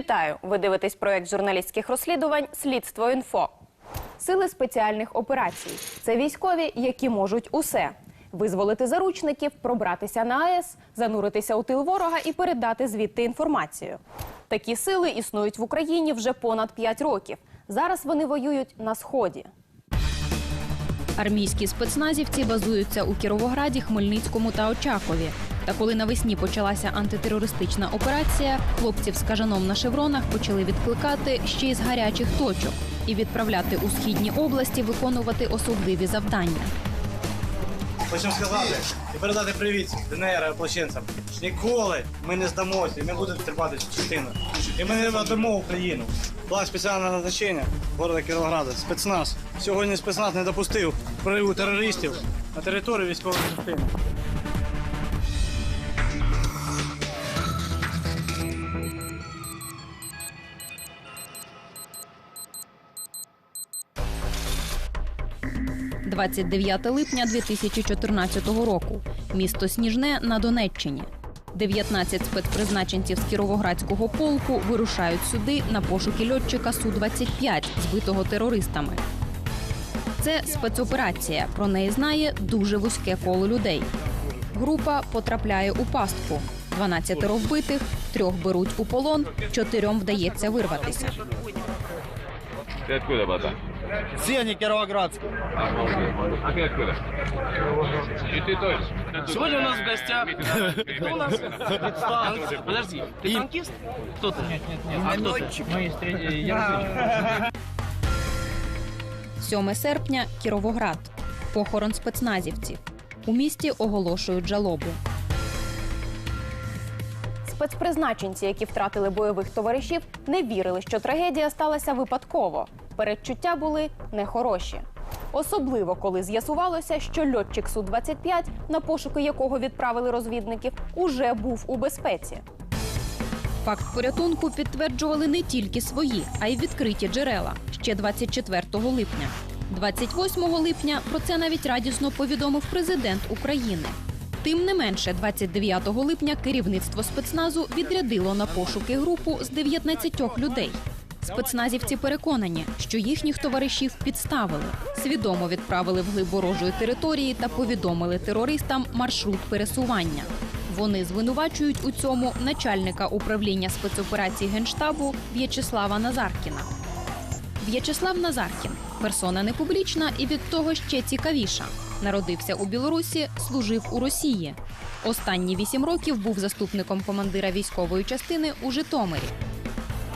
Вітаю! Ви дивитесь проект журналістських розслідувань Слідство інфо. Сили спеціальних операцій це військові, які можуть усе: визволити заручників, пробратися на АЕС, зануритися у тил ворога і передати звідти інформацію. Такі сили існують в Україні вже понад 5 років. Зараз вони воюють на сході. Армійські спецназівці базуються у Кіровограді, Хмельницькому та Очакові. Та коли навесні почалася антитерористична операція, хлопців з кажаном на шевронах почали відкликати ще й з гарячих точок і відправляти у східні області виконувати особливі завдання. Хочемо сказати і передати привіт ДНР ополченцям. Ніколи ми не здамося, і ми будемо тримати частину. І ми не надамо Україну. План спеціального назначення города Кіровограда. Спецназ. Сьогодні спецназ не допустив прориву терористів на територію військової частини. – 29 липня 2014 року. Місто Сніжне на Донеччині. 19 спецпризначенців з Кіровоградського полку вирушають сюди на пошуки льотчика Су-25, збитого терористами. Це спецоперація. Про неї знає дуже вузьке коло людей. Група потрапляє у пастку. 12 вбитих, трьох беруть у полон, чотирьом вдається вирватися. Ты откуда, братан? Всі вони кіровоградські. А ты откуда? И ты тоже. Сегодня у нас в гостях. Кто у нас? Танк- Подожди, ты танкист? Кто ты? Нет, нет, нет. А кто ты? 7 серпня Кіровоград. Похорон спецназівців. У місті оголошують жалобу. Спецпризначенці, які втратили бойових товаришів, не вірили, що трагедія сталася випадково. Передчуття були нехороші. Особливо коли з'ясувалося, що льотчик Су-25, на пошуки якого відправили розвідників, уже був у безпеці. Факт порятунку підтверджували не тільки свої, а й відкриті джерела ще 24 липня. 28 липня про це навіть радісно повідомив президент України. Тим не менше, 29 липня керівництво спецназу відрядило на пошуки групу з 19 людей. Спецназівці переконані, що їхніх товаришів підставили, свідомо відправили вглиб ворожої території та повідомили терористам маршрут пересування. Вони звинувачують у цьому начальника управління спецоперацій генштабу В'ячеслава Назаркіна. В'ячеслав Назаркін персона не публічна і від того ще цікавіша. Народився у Білорусі, служив у Росії. Останні вісім років був заступником командира військової частини у Житомирі.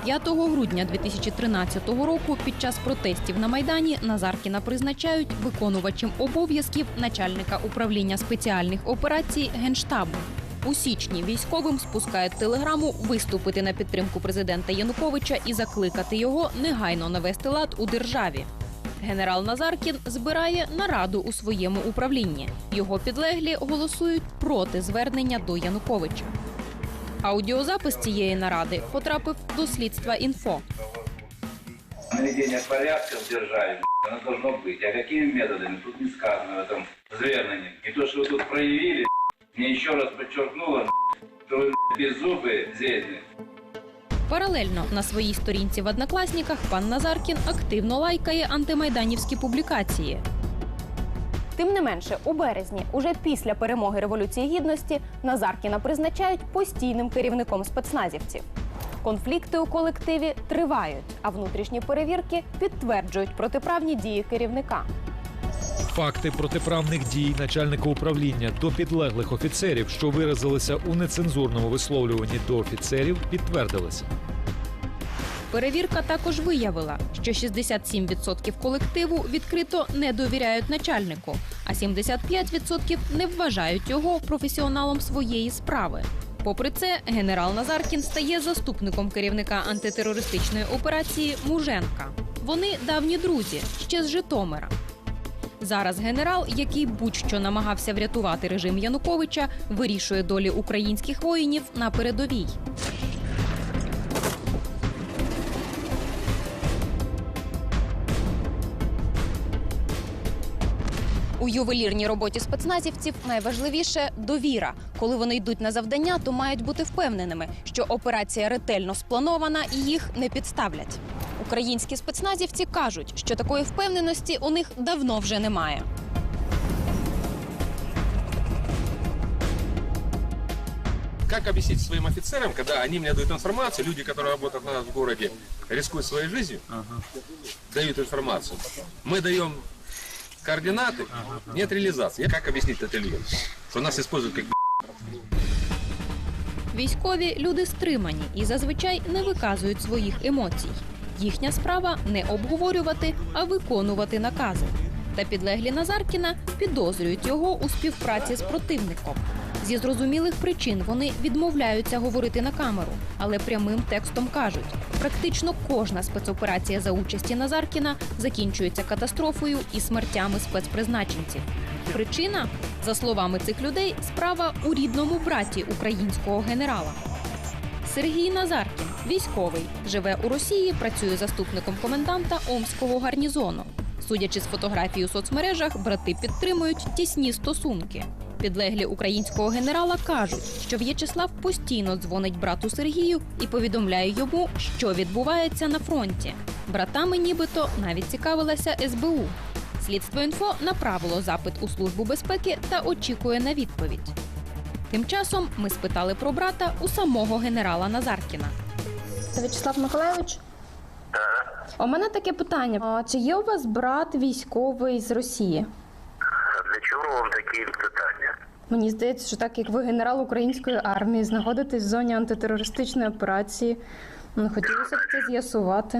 5 грудня 2013 року під час протестів на майдані Назаркіна призначають виконувачем обов'язків начальника управління спеціальних операцій генштабу. У січні військовим спускають телеграму виступити на підтримку президента Януковича і закликати його негайно навести лад у державі Генерал Назаркін збирає нараду у своєму управлінні. Його підлеглі голосують проти звернення до Януковича. Аудіозапис цієї наради потрапив до слідства інфо. наведение порядка в державе, оно должно быть. А какими методами, тут не сказано в этом звернении. И то, что вы тут проявили, мне еще раз подчеркнуло, что вы беззубые зельные. Паралельно на своїй сторінці в однокласніках пан Назаркін активно лайкає антимайданівські публікації. Тим не менше, у березні, уже після перемоги Революції Гідності, Назаркіна призначають постійним керівником спецназівців. Конфлікти у колективі тривають, а внутрішні перевірки підтверджують протиправні дії керівника. Факти протиправних дій начальника управління до підлеглих офіцерів, що виразилися у нецензурному висловлюванні до офіцерів, підтвердилися. Перевірка також виявила, що 67% колективу відкрито не довіряють начальнику, а 75% не вважають його професіоналом своєї справи. Попри це, генерал Назаркін стає заступником керівника антитерористичної операції Муженка. Вони давні друзі ще з Житомира. Зараз генерал, який будь-що намагався врятувати режим Януковича, вирішує долі українських воїнів на передовій. У ювелірній роботі спецназівців найважливіше довіра. Коли вони йдуть на завдання, то мають бути впевненими, що операція ретельно спланована і їх не підставлять. Українські спецназівці кажуть, що такої впевненості у них давно вже немає. Как объяснить своим офицерам, когда они мне дают информацию, люди, которые работают у нас в городе, рискуют своей жизнью, дают информацию. Мы даем координаты, нет реализации. Как объяснить это людям? Что нас используют как Військові люди стримані і зазвичай не виказують своїх емоцій. Їхня справа не обговорювати, а виконувати накази. Та підлеглі Назаркіна підозрюють його у співпраці з противником. Зі зрозумілих причин вони відмовляються говорити на камеру, але прямим текстом кажуть: практично кожна спецоперація за участі Назаркіна закінчується катастрофою і смертями спецпризначенців. Причина, за словами цих людей, справа у рідному браті українського генерала. Сергій Назаркін, військовий, живе у Росії, працює заступником коменданта Омського гарнізону. Судячи з фотографій у соцмережах, брати підтримують тісні стосунки. Підлеглі українського генерала кажуть, що В'ячеслав постійно дзвонить брату Сергію і повідомляє йому, що відбувається на фронті. Братами нібито навіть цікавилася СБУ. Слідство інфо направило запит у службу безпеки та очікує на відповідь. Тим часом ми спитали про брата у самого генерала Назаркіна. Це В'ячеслав Миколайович? У мене таке питання: а чи є у вас брат військовий з Росії? Для чого вам такі питання? Мені здається, що так як ви генерал української армії, знаходитесь в зоні антитерористичної операції. ну, Хотілося б це з'ясувати.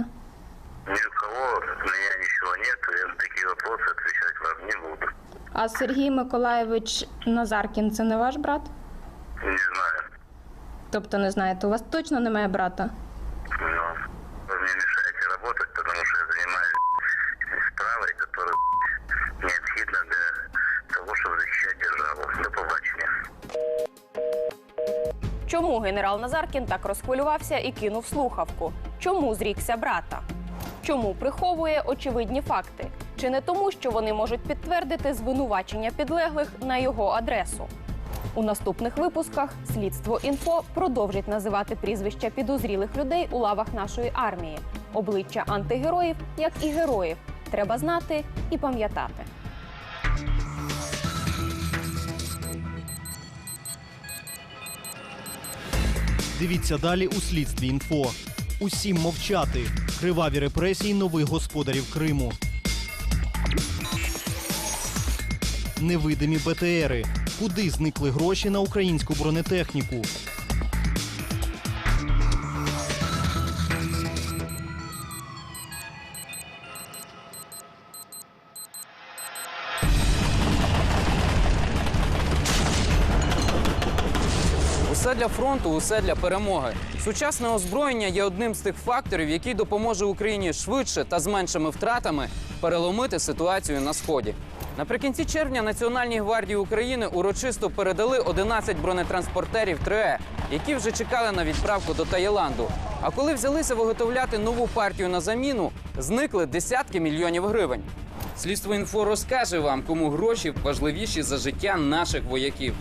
Ни у кого меня ничего нет, я на такие вопросы отвечать вам не буду. А Сергій Миколайович Назаркін це не ваш брат? Не знаю. Тобто не знаєте, у вас точно немає брата? Но вы мне мешаете работать, потому что я занимаюсь справой, которая необходима для того, чтобы защищать державу. До побачення. Чому генерал Назаркін так розхвилювався і кинув слухавку? Чому зрікся брата? Чому приховує очевидні факти? Чи не тому, що вони можуть підтвердити звинувачення підлеглих на його адресу? У наступних випусках слідство інфо продовжить називати прізвища підозрілих людей у лавах нашої армії, обличчя антигероїв, як і героїв. Треба знати і пам'ятати. Дивіться далі у слідстві інфо. Усім мовчати. Криваві репресії нових господарів Криму. Невидимі БТРи. Куди зникли гроші на українську бронетехніку? Усе для фронту, усе для перемоги. Сучасне озброєння є одним з тих факторів, який допоможе Україні швидше та з меншими втратами переломити ситуацію на сході. Наприкінці червня Національній гвардії України урочисто передали 11 бронетранспортерів 3Е, які вже чекали на відправку до Таїланду. А коли взялися виготовляти нову партію на заміну, зникли десятки мільйонів гривень. Слідство інфо розкаже вам, кому гроші важливіші за життя наших вояків.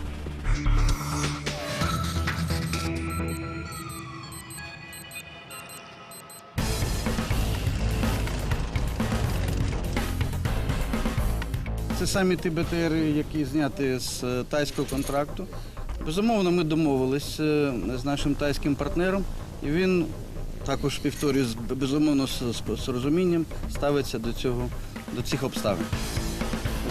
Це самі ті БТР, які зняті з е, тайського контракту. Безумовно, ми домовились е, з нашим тайським партнером, і він також повторюю, безумовно, з розумінням ставиться до цього до цих обставин.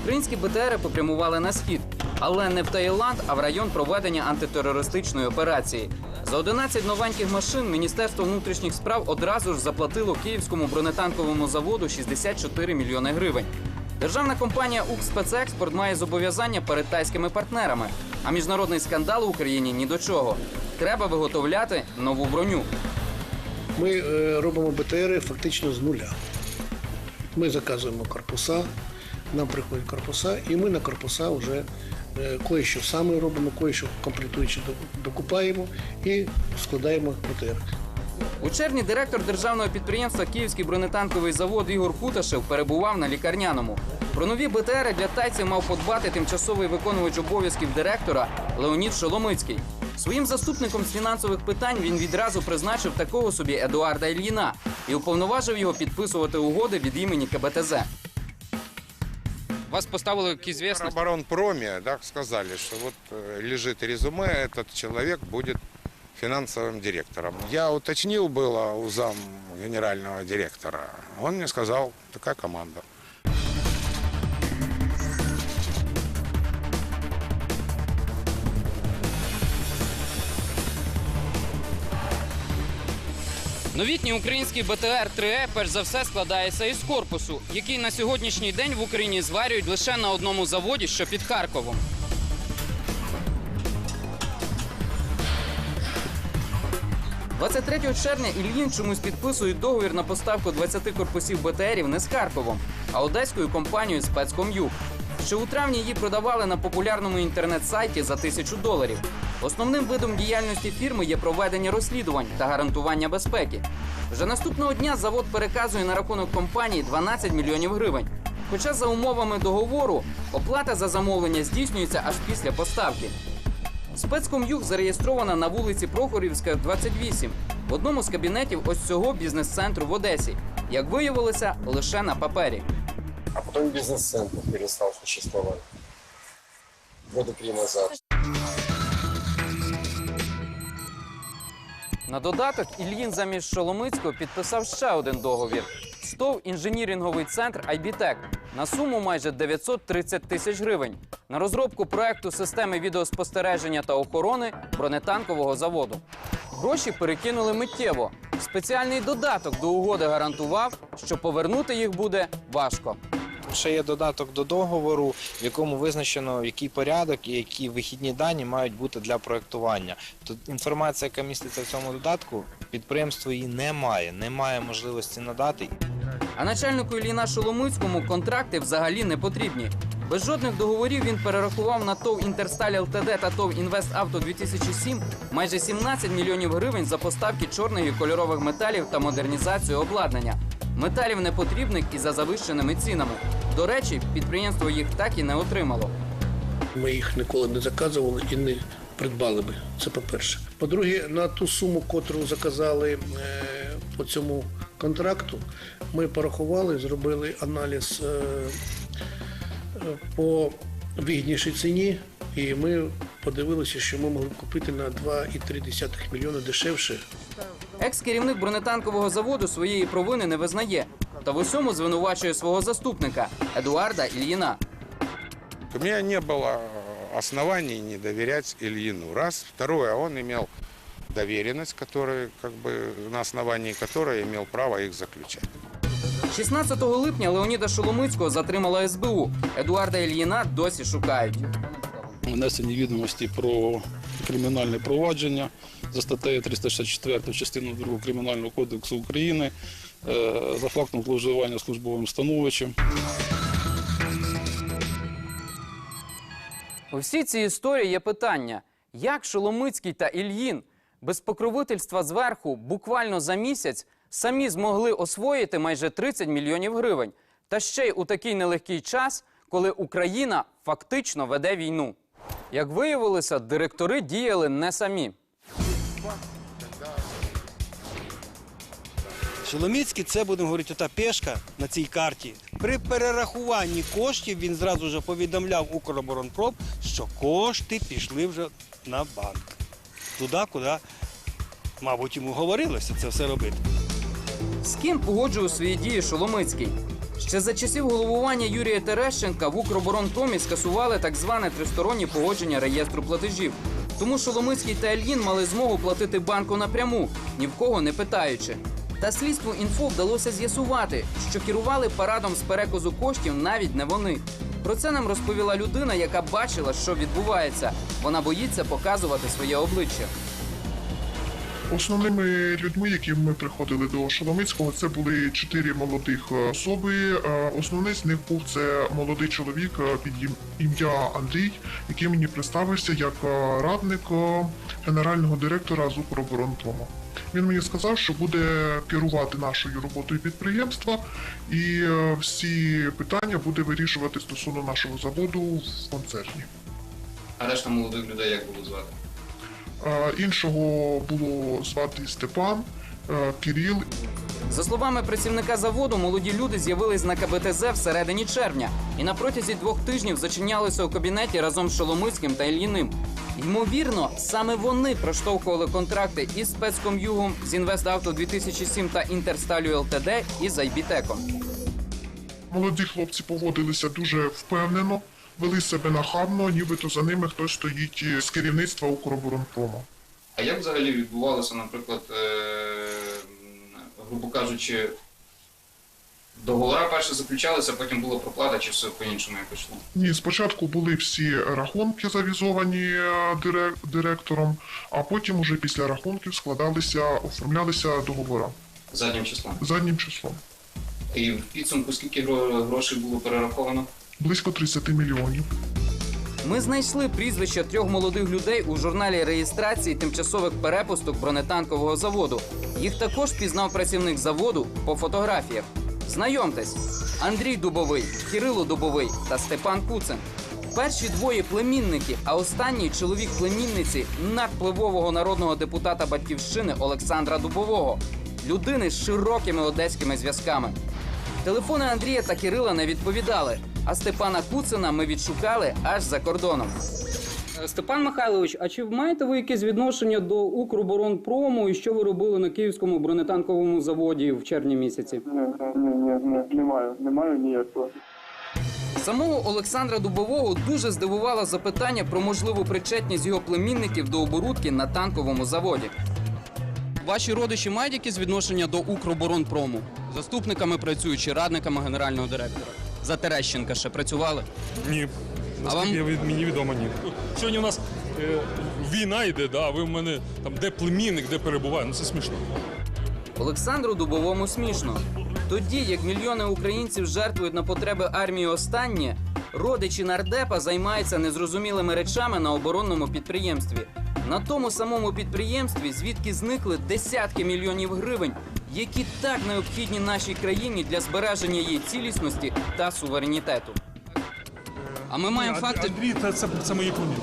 Українські БТРи попрямували на схід, але не в Таїланд, а в район проведення антитерористичної операції. За 11 новеньких машин Міністерство внутрішніх справ одразу ж заплатило київському бронетанковому заводу 64 мільйони гривень. Державна компанія «Укрспецекспорт» має зобов'язання перед тайськими партнерами, а міжнародний скандал в Україні ні до чого. Треба виготовляти нову броню. Ми е, робимо БТРи фактично з нуля. Ми заказуємо корпуса, нам приходять корпуса, і ми на корпуса вже е, кое-що саме робимо, кое-що комплектуючи докупаємо і складаємо БТР. У червні директор державного підприємства Київський бронетанковий завод Ігор Куташев перебував на лікарняному. Про нові БТРи для тайців мав подбати тимчасовий виконувач обов'язків директора Леонід Шоломицький. Своїм заступником з фінансових питань він відразу призначив такого собі Едуарда Ільїна і уповноважив його підписувати угоди від імені КБТЗ. Вас поставили звісно. В оборонпроме да, сказали, что вот э, лежит резюме, этот человек будет финансовым директором. Я уточнил было у зам генерального директора. Он мне сказал, такая команда. Новітній український БТР 3Е перш за все складається із корпусу, який на сьогоднішній день в Україні зварюють лише на одному заводі, що під Харковом. – 23 червня Ільїн чомусь підписують договір на поставку 20 корпусів БТРів не з Харковом, а одеською компанією «Спецком'юк». Ще у травні її продавали на популярному інтернет-сайті за тисячу доларів. Основним видом діяльності фірми є проведення розслідувань та гарантування безпеки. Вже наступного дня завод переказує на рахунок компанії 12 мільйонів гривень. Хоча за умовами договору оплата за замовлення здійснюється аж після поставки. Спецком'юк зареєстрована на вулиці Прохорівська, 28, в одному з кабінетів ось цього бізнес-центру в Одесі. Як виявилося, лише на папері. А потом бизнес-центр перестал существовать. Года три назад. На додаток Ільїн замість Шоломицького підписав ще один договір. СТОВ інженіринговий центр IBTEC на суму майже 930 тисяч гривень на розробку проекту системи відеоспостереження та охорони бронетанкового заводу. Гроші перекинули миттєво. Спеціальний додаток до угоди гарантував, що повернути їх буде важко. Ще є додаток до договору, в якому визначено, який порядок і які вихідні дані мають бути для проектування. Тут інформація, яка міститься в цьому додатку, підприємство її не має, не має можливості надати. А начальнику Ілліна Шоломицькому контракти взагалі не потрібні. Без жодних договорів він перерахував на ТОВ Інтерсталь ЛТД та ТОВ Інвеставто 2007 майже 17 мільйонів гривень за поставки чорних і кольорових металів та модернізацію обладнання. Металів непотрібних і за завищеними цінами. До речі, підприємство їх так і не отримало. Ми їх ніколи не заказували і не придбали би. Це по-перше. По-друге, на ту суму, котру заказали е, по цьому контракту, ми порахували, зробили аналіз е, е, по вигіднішій ціні, і ми подивилися, що ми могли купити на 2,3 мільйона дешевше. Екс-керівник бронетанкового заводу своєї провини не визнає та в усьому звинувачує свого заступника Едуарда Ільїна. У меня не было оснований не доверять Ильину. Раз. Второе, он имел доверенность, который, как бы, на основании которой имел право их заключать. 16 липня Леоніда Шоломицького затримала СБУ. Едуарда Ільїна досі шукають. внесені відомості про кримінальне провадження за статтею 364 частину 2 Кримінального кодексу України е, за фактом зловживання службовим становищем. У всій цій історії є питання, як Шоломицький та Ільїн без покровительства зверху буквально за місяць самі змогли освоїти майже 30 мільйонів гривень. Та ще й у такий нелегкий час, коли Україна фактично веде війну. Як виявилося, директори діяли не самі. Шоломіцький це будемо говорити, ота пешка на цій карті. При перерахуванні коштів він зразу вже повідомляв Укроборонпром, що кошти пішли вже на банк. Туди, куди, мабуть, йому говорилося це все робити. З ким погоджував свої дії Шоломицький? Ще за часів головування Юрія Терещенка в Укроборонпромі скасували так зване тристороннє погодження реєстру платежів. Тому Шоломицький та Ільїн мали змогу платити банку напряму, ні в кого не питаючи. Та слідству інфо вдалося з'ясувати, що керували парадом з переказу коштів навіть не вони. Про це нам розповіла людина, яка бачила, що відбувається. Вона боїться показувати своє обличчя. Основними людьми, які ми приходили до Шоломицького, це були чотири молодих особи. Е, Основний з них був це молодий чоловік е, під ім'я Андрій, який мені представився як е, радник е, генерального директора з Укроборонпрому. Він мені сказав, що буде керувати нашою роботою підприємства, і е, всі питання буде вирішувати стосовно нашого заводу в концерні. А решта молодих людей як було звати? Е, Іншого було звати Степан, е, Кирил За словами працівника заводу, молоді люди з'явились на КБТЗ всередині червня і на протязі двох тижнів зачинялися у кабінеті разом з Шоломицьким та Ільїним. Ймовірно, саме вони проштовхували контракти із спецком'югом, з Інвеставто 2007 та Інтерсталю ЛТД і з Айбітеком. Молоді хлопці поводилися дуже впевнено, вели себе нахабно, нібито за ними хтось стоїть з керівництва Укроборонпрому. А як взагалі відбувалося, наприклад, е, грубо кажучи, договори перше заключалися, потім була проплата, чи все по-іншому якось йшло? Ні, спочатку були всі рахунки завізовані е, директором, а потім уже після рахунків складалися, оформлялися договори Заднім числом. заднім числом. І в підсумку скільки грошей було перераховано? Близько 30 мільйонів. Ми знайшли прізвища трьох молодих людей у журналі реєстрації тимчасових перепусток бронетанкового заводу. Їх також пізнав працівник заводу по фотографіях. Знайомтесь: Андрій Дубовий, Кирило Дубовий та Степан Куцин. Перші двоє племінники, а останній чоловік племінниці надпливового народного депутата батьківщини Олександра Дубового, людини з широкими одеськими зв'язками. Телефони Андрія та Кирила не відповідали, а Степана Куцина ми відшукали аж за кордоном. Степан Михайлович, а чи маєте ви якесь відношення до Укроборонпрому і що ви робили на київському бронетанковому заводі в червні місяці? Ні, ні, ні, немає, немає ніякого. Самого Олександра Дубового дуже здивувало запитання про можливу причетність його племінників до оборудки на танковому заводі. Ваші родичі мають якесь відношення до Укроборонпрому? Заступниками працюють чи радниками генерального директора? За Терещенка ще працювали? Ні. А вам- від- мені відомо, ні. Сьогодні у нас е, війна йде, да, а ви в мене там де племінник, де перебуває. Ну це смішно. Олександру Дубовому смішно. Тоді, як мільйони українців жертвують на потреби армії останнє, родичі нардепа займаються незрозумілими речами на оборонному підприємстві. На тому самому підприємстві, звідки зникли десятки мільйонів гривень, які так необхідні нашій країні для збереження її цілісності та суверенітету. А ми маємо факти. Андрій, це, це, це мої племінники.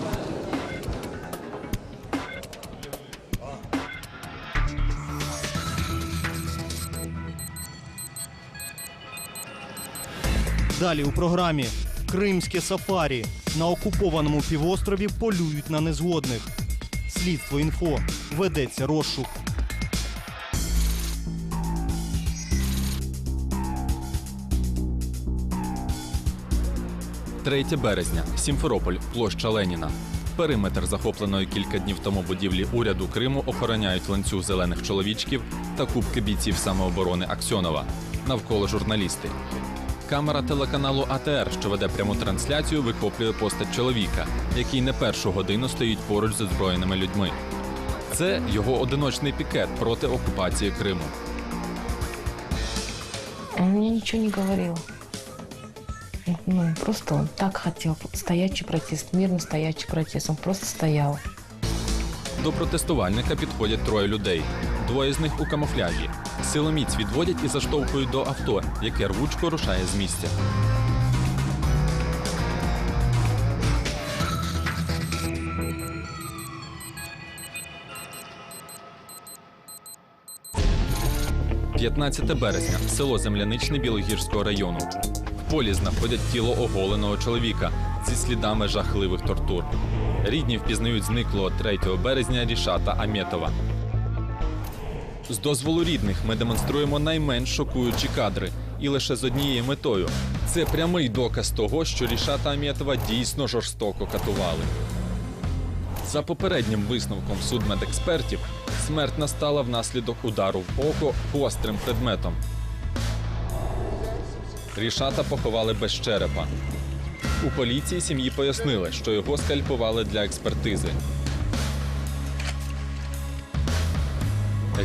Далі у програмі Кримське сафарі. На окупованому півострові полюють на незгодних. Слідство інфо ведеться розшук. 3 березня, Сімферополь, площа Леніна. Периметр захопленої кілька днів тому будівлі уряду Криму охороняють ланцюг зелених чоловічків та кубки бійців самооборони Аксьонова. Навколо журналісти. Камера телеканалу АТР, що веде пряму трансляцію, викоплює постать чоловіка, який не першу годину стоїть поруч з озброєними людьми. Це його одиночний пікет проти окупації Криму. Мне ничего не говорил. Ну, просто он так хотел. Стоячий протест, мирный стоячий протест. Он просто стоял. До протестувальника підходять троє людей. Двоє з них у камуфляжі. Силоміць відводять і заштовхують до авто, яке рвучко рушає з місця. «15 березня, село Земляничне Білогірського району. Полі знаходять тіло оголеного чоловіка зі слідами жахливих тортур. Рідні впізнають зниклого 3 березня Рішата Амєтова. З дозволу рідних ми демонструємо найменш шокуючі кадри і лише з однією метою. Це прямий доказ того, що Рішата Амєтова дійсно жорстоко катували. За попереднім висновком судмедекспертів, смерть настала внаслідок удару в око гострим предметом. Рішата поховали без черепа. У поліції сім'ї пояснили, що його скальпували для експертизи.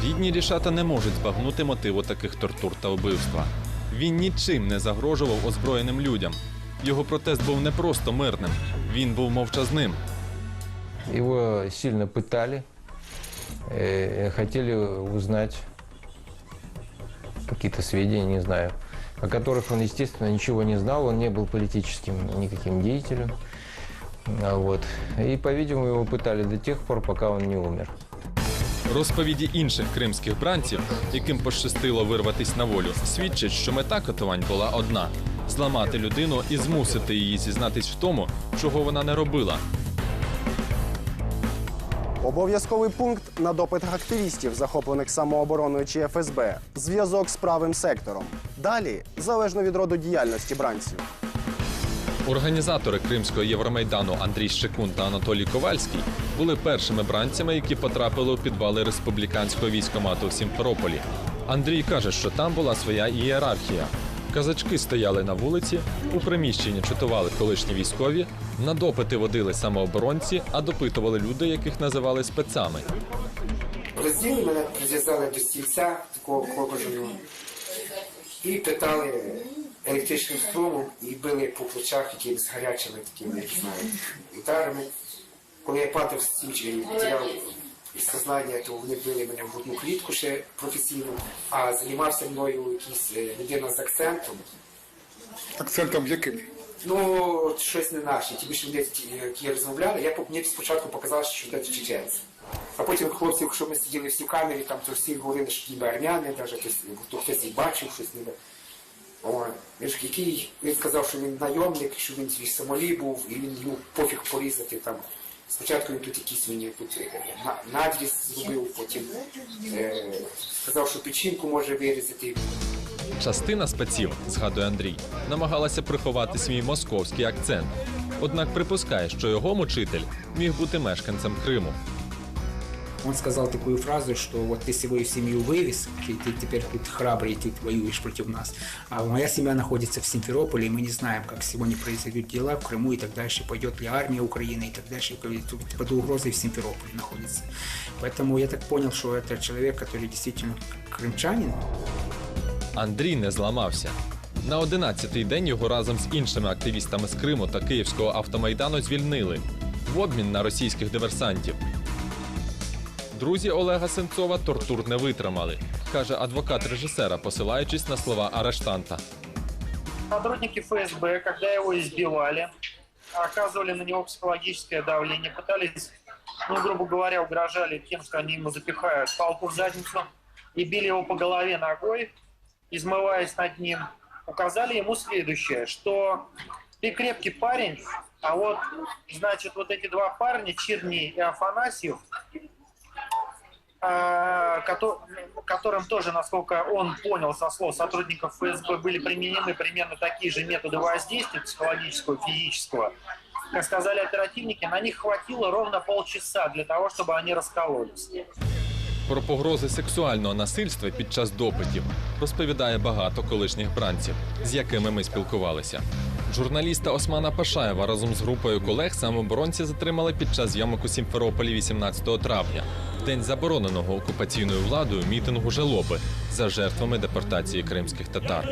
Рідні рішата не можуть збагнути мотиву таких тортур та вбивства. Він нічим не загрожував озброєним людям. Його протест був не просто мирним, він був мовчазним. Его сильно пытали, э, хотели узнать какие-то сведения, не знаю, о которых он, естественно, ничего не знал, он не был политическим никаким деятелем. А Вот. И, по-видимому, его пытали до тех пор, пока он не умер. Розповіді інших кримських бранців, яким пощастило вирватись на волю, свідчать, що мета катувань була одна зламати людину і змусити її зізнатись в тому, чого вона не робила. Обов'язковий пункт на допитах активістів, захоплених самообороною чи ФСБ, зв'язок з правим сектором. Далі залежно від роду діяльності бранців. Організатори Кримського Євромайдану Андрій Щекун та Анатолій Ковальський були першими бранцями, які потрапили у підвали республіканського військомату в Сімферополі. Андрій каже, що там була своя ієрархія. Казачки стояли на вулиці, у приміщенні чатували колишні військові, на допити водили самооборонці, а допитували люди, яких називали спецами. Розділи мене, прив'язали до стільця такого кожаного і питали електричним струмом і били по плечах якимись гарячими такими, як знаю, ударами. Коли я падав з стільчі потеряв сознання, то вони били мене в грудну клітку ще професійно, а займався мною якийсь е, людина з акцентом. Акцентом яким? Ну, щось не наше. Ті більше люди, які розмовляли, я мені спочатку показалося, що це чеченці. А потім хлопці, якщо ми сиділи всі в камері, там то всі говорили, що ніби армяни, навіть хтось, хто хтось і бачив щось ніби. О, він ж який, він сказав, що він найомник, що він в Сомалі був, і він йому пофіг порізати там. Спочатку він тут якісь мені е, надріз зробив, потім е, сказав, що печінку може вирізати. Частина спеців, згадує Андрій, намагалася приховати свій московський акцент. Однак припускає, що його мучитель міг бути мешканцем Криму. Он сказал такую фразу, что вот ты свою семью вывез, и ты теперь тут храбрый, ты воюешь против нас. А моя семья находится в Симферополе, и мы не знаем, как сегодня произойдут дела в Крыму и так дальше, пойдет ли армия Украины и так дальше. Тут Под угрозой в Симферополе находится. Поэтому я так понял, что это человек, который действительно крымчанин. Андрій не зламався. На 11-й день його разом з іншими активістами з Криму та Київського автомайдану звільнили в обмін на російських диверсантів. Друзі Олега Сенцова тортур не витримали, каже адвокат режисера, посилаючись на слова арештанта. Сотрудники ФСБ, когда его избивали, оказывали на него психологическое давление, пытались, ну, грубо говоря, угрожали тем, что они ему запихают палку в задницу и били его по голове ногой, измываясь над ним. Указали ему следующее, что ты крепкий парень, а вот, значит, вот эти два парня, Черни и Афанасьев, а, кото- которым тоже, насколько он понял со слов сотрудников ФСБ, были применены примерно такие же методы воздействия психологического, физического. Как сказали оперативники, на них хватило ровно полчаса для того, чтобы они раскололись. Про погрози сексуального насильства під час допитів розповідає багато колишніх бранців, з якими ми спілкувалися. Журналіста Османа Пашаєва разом з групою колег самооборонці затримали під час зйомок у Сімферополі 18 травня, в день забороненого окупаційною владою мітингу жалоби за жертвами депортації кримських татар.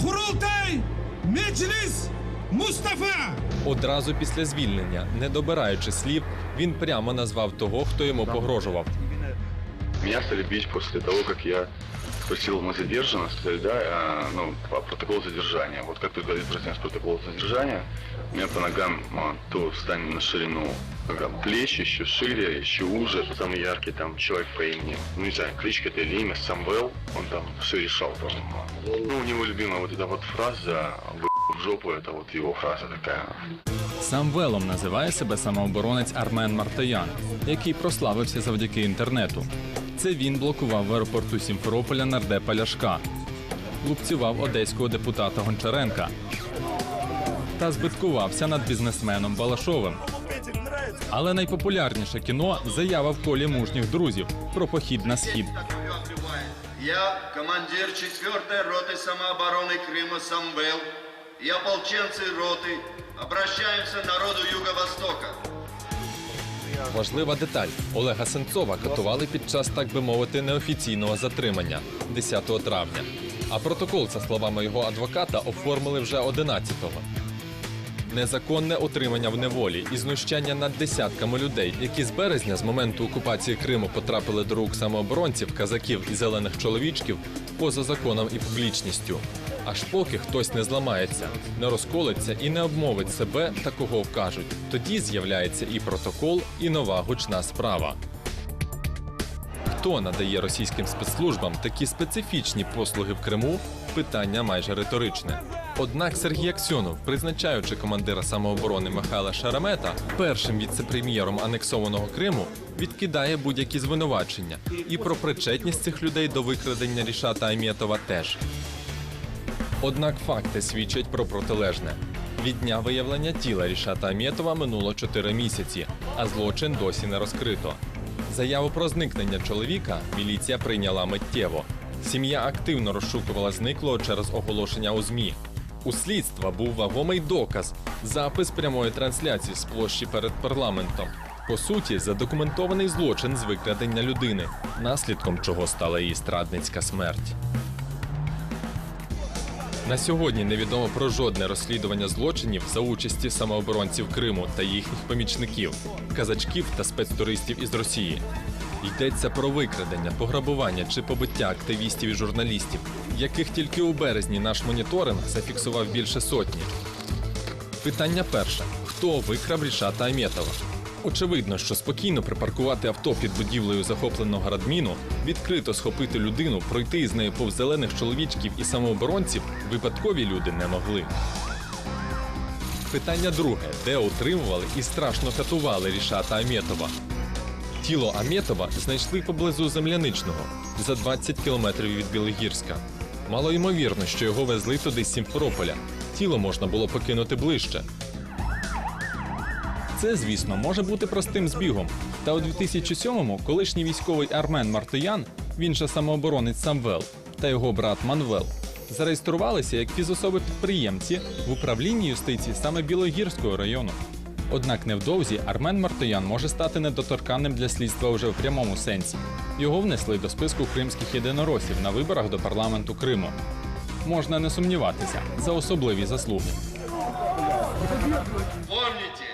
Kurultay Meclis Mustafa Одразу після звільнення, не добираючи слів, він прямо назвав того, хто йому погрожував. Меня стали бить после того, как я спросил, мы задержаны, сказали, да, а, ну, по протоколу задержания. Вот как только я спросил протокол задержания, меня по ногам а, то встань на ширину как, плеч, еще шире, еще уже. Самый яркий там человек по имени, ну не знаю, кличка это или имя, Самвел, он там все решал, по-моему. Ну, у него любимая вот эта вот фраза «Вы в жопу», это вот его фраза такая. Сам велом називає себе самооборонець Армен Мартоян, який прославився завдяки інтернету. Це він блокував в аеропорту Сімферополя нардепа Ляшка, лупцював одеського депутата Гончаренка та збиткувався над бізнесменом Балашовим. Але найпопулярніше кіно заява в колі мужніх друзів про похід на схід. Я командир 4-й роты самообороны Крыма Самвел и ополченцы роты обращаемся к народу Юго-Востока. Важлива деталь: Олега Сенцова катували під час, так би мовити, неофіційного затримання 10 травня. А протокол, за словами його адвоката, оформили вже 11-го. Незаконне отримання в неволі і знущання над десятками людей, які з березня з моменту окупації Криму потрапили до рук самооборонців, казаків і зелених чоловічків поза законом і публічністю. Аж поки хтось не зламається, не розколиться і не обмовить себе та кого вкажуть. Тоді з'являється і протокол, і нова гучна справа. Хто надає російським спецслужбам такі специфічні послуги в Криму? Питання майже риторичне. Однак Сергій Аксьонов, призначаючи командира самооборони Михайла Шарамета першим віце-прем'єром анексованого Криму, відкидає будь-які звинувачення і про причетність цих людей до викрадення Рішата Амєтова теж. Однак факти свідчать про протилежне. Від дня виявлення тіла Рішата Амєтова минуло 4 місяці, а злочин досі не розкрито. Заяву про зникнення чоловіка міліція прийняла миттєво. Сім'я активно розшукувала зниклого через оголошення у ЗМІ. У слідства був вагомий доказ запис прямої трансляції з площі перед парламентом. По суті, задокументований злочин з викрадення людини, наслідком чого стала її страдницька смерть. На сьогодні невідомо про жодне розслідування злочинів за участі самооборонців Криму та їхніх помічників, казачків та спецтуристів із Росії. Йдеться про викрадення, пограбування чи побиття активістів і журналістів, яких тільки у березні наш моніторинг зафіксував більше сотні. Питання перше: хто викрав Рішата Амєтова? Очевидно, що спокійно припаркувати авто під будівлею захопленого радміну, відкрито схопити людину, пройти із нею повз зелених чоловічків і самооборонців випадкові люди не могли. Питання друге: де утримували і страшно катували Рішата Амєтова? Тіло Амєтова знайшли поблизу земляничного за 20 кілометрів від Білогірська. Мало ймовірно, що його везли туди з Сімферополя. Тіло можна було покинути ближче. Це, звісно, може бути простим збігом. Та у 2007-му колишній військовий Армен Мартоян, він же самооборонець Самвел, та його брат Манвел зареєструвалися як фізособи-підприємці в управлінні юстиції саме Білогірського району. Однак невдовзі Армен Мартоян може стати недоторканним для слідства вже в прямому сенсі. Його внесли до списку кримських єдиноросів на виборах до парламенту Криму. Можна не сумніватися за особливі заслуги. Помните,